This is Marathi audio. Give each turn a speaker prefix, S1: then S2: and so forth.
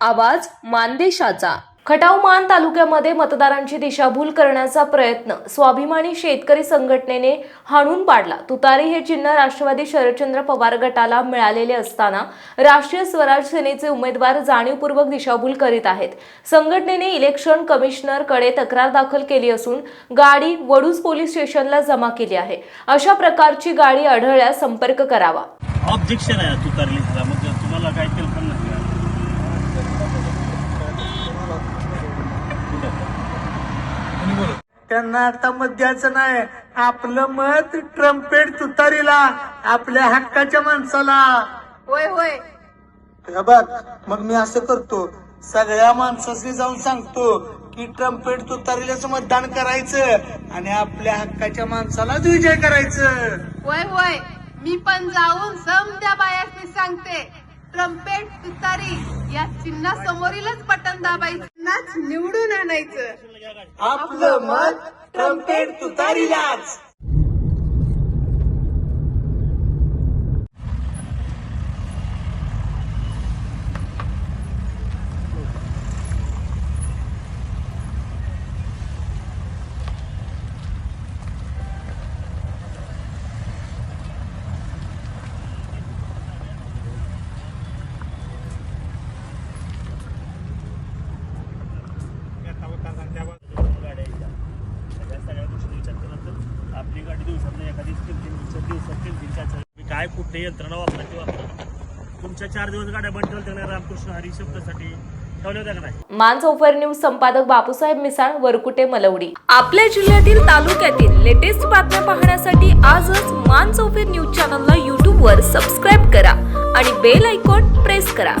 S1: आवाज मानदेशाचा. खटाव मान तालुक्यामध्ये मतदारांची दिशाभूल करण्याचा प्रयत्न स्वाभिमानी शेतकरी संघटनेने हाणून पाडला. तुतारी हे चिन्ह राष्ट्रवादी शरदचंद्र पवार गटाला मिळालेले असताना राष्ट्रीय स्वराज सेनेचे उमेदवार जाणीवपूर्वक दिशाभूल करीत आहेत. संघटनेने इलेक्शन कमिशनरकडे तक्रार दाखल केली असून गाडी वडूज पोलीस स्टेशनला जमा केली आहे. अशा प्रकारची गाडी आढळल्यास संपर्क करावा.
S2: ऑब्जेक्शन आहे तुम्हाला काय केलं पण नाही का?
S3: त्यांना आता मत द्यायचं नाही. आपलं मत ट्रम्पेट तुतारीला आपल्या हक्काच्या माणसाला.
S4: होय होय.
S3: हे बघ मग मी असं करतो. सगळ्या माणसाशी जाऊन सांगतो की ट्रम्पेट तुतारीलाच मतदान करायचं आणि आपल्या हक्काच्या माणसालाच विजय करायचं.
S4: होय होय. मी पण जाऊन समत्या बायासनी सांगते. ट्रम्पेट तुतारी या चिन्हा समोरीलच बटन दाबायचं. त्यांनाच निवडून आणायचं.
S3: आपलं मत ट्रम्पेट तुतारीलाच
S2: गाड्या येत्या. सगळ्या सगळ्या गोष्टी विचार केला तर आपली गाडी दिवसात एखादी तीन तीन दिवसात तीन तीन चार चार काय कुठे यंत्रणा वापरा तुमच्या चार दिवस गाड्या बंद ठेवल्या रामकृष्ण हरी शब्दासाठी
S1: मान चौफर न्यूज संपादक बापूसाहेब मिसाळ वरकुटे मलवडी. आपल्या जिल्ह्यातील तालुक्यातील लेटेस्ट बातम्या पाहण्यासाठी आजच मान चौफेर न्यूज चॅनलला यूट्यूबवर सबस्क्राईब करा आणि बेल आयकॉन प्रेस करा.